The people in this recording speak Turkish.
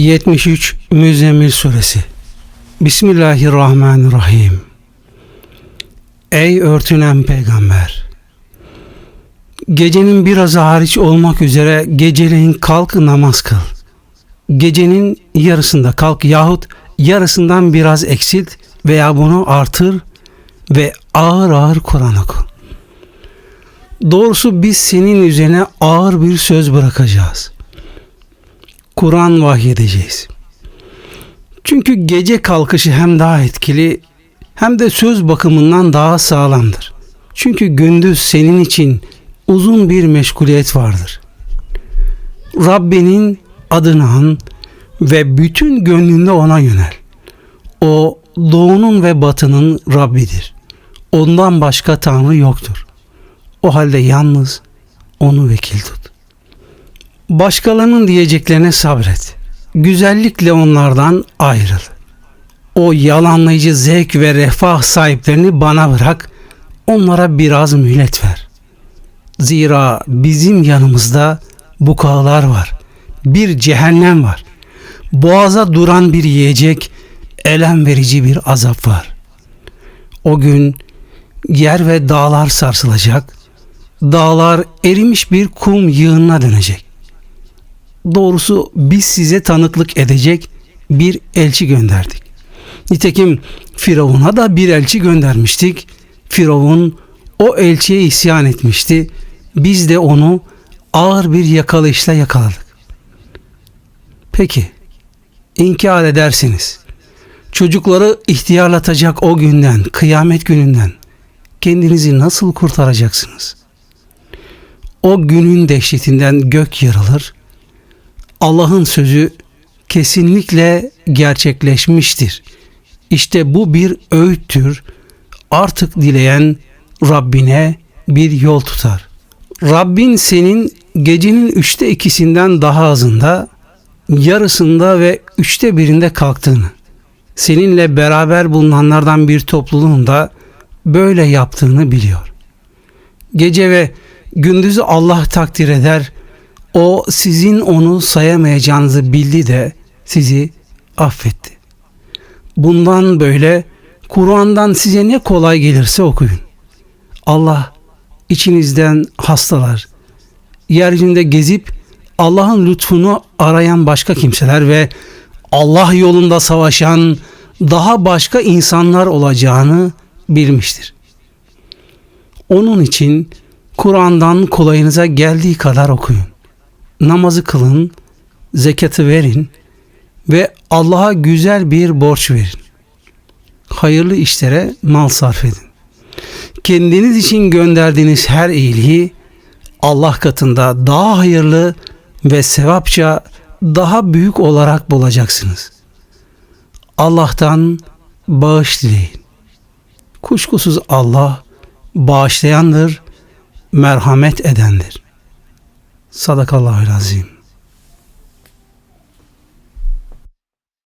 73 Müzzemmil Suresi Bismillahirrahmanirrahim Ey örtünen peygamber! Gecenin birazı hariç olmak üzere geceleyin kalk namaz kıl. Gecenin yarısında kalk yahut yarısından biraz eksilt veya bunu artır ve ağır ağır Kur'an oku. Doğrusu biz senin üzerine ağır bir söz bırakacağız. Kur'an vahyedeceğiz. Çünkü gece kalkışı hem daha etkili hem de söz bakımından daha sağlamdır. Çünkü gündüz senin için uzun bir meşguliyet vardır. Rabbinin adını an ve bütün gönlünde ona yönel. O doğunun ve batının Rabbidir. Ondan başka Tanrı yoktur. O halde yalnız onu vekil tut. Başkalarının diyeceklerine sabret. Güzellikle onlardan ayrıl. O yalanlayıcı zevk ve refah sahiplerini bana bırak. Onlara biraz mühlet ver. Zira bizim yanımızda bukağılar var. Bir cehennem var. Boğaza duran bir yiyecek, elem verici bir azap var. O gün yer ve dağlar sarsılacak. Dağlar erimiş bir kum yığınına dönecek. Doğrusu biz size tanıklık edecek bir elçi gönderdik. Nitekim Firavun'a da bir elçi göndermiştik. Firavun o elçiye isyan etmişti. Biz de onu ağır bir yakalayışla yakaladık. Peki, inkar edersiniz. Çocukları ihtiyarlatacak o günden, kıyamet gününden kendinizi nasıl kurtaracaksınız? O günün dehşetinden gök yarılır, Allah'ın sözü kesinlikle gerçekleşmiştir. İşte bu bir öğüttür. Artık dileyen Rabbine bir yol tutar. Rabbin senin gecenin üçte ikisinden daha azında, yarısında ve üçte birinde kalktığını, seninle beraber bulunanlardan bir topluluğun da böyle yaptığını biliyor. Gece ve gündüzü Allah takdir eder, o sizin onu sayamayacağınızı bildi de sizi affetti. Bundan böyle Kur'an'dan size ne kolay gelirse okuyun. Allah içinizden hastalar, yeryüzünde gezip Allah'ın lütfunu arayan başka kimseler ve Allah yolunda savaşan daha başka insanlar olacağını bilmiştir. Onun için Kur'an'dan kolayınıza geldiği kadar okuyun namazı kılın, zekatı verin ve Allah'a güzel bir borç verin. Hayırlı işlere mal sarf edin. Kendiniz için gönderdiğiniz her iyiliği Allah katında daha hayırlı ve sevapça daha büyük olarak bulacaksınız. Allah'tan bağış dileyin. Kuşkusuz Allah bağışlayandır, merhamet edendir. Sadakallahu azim.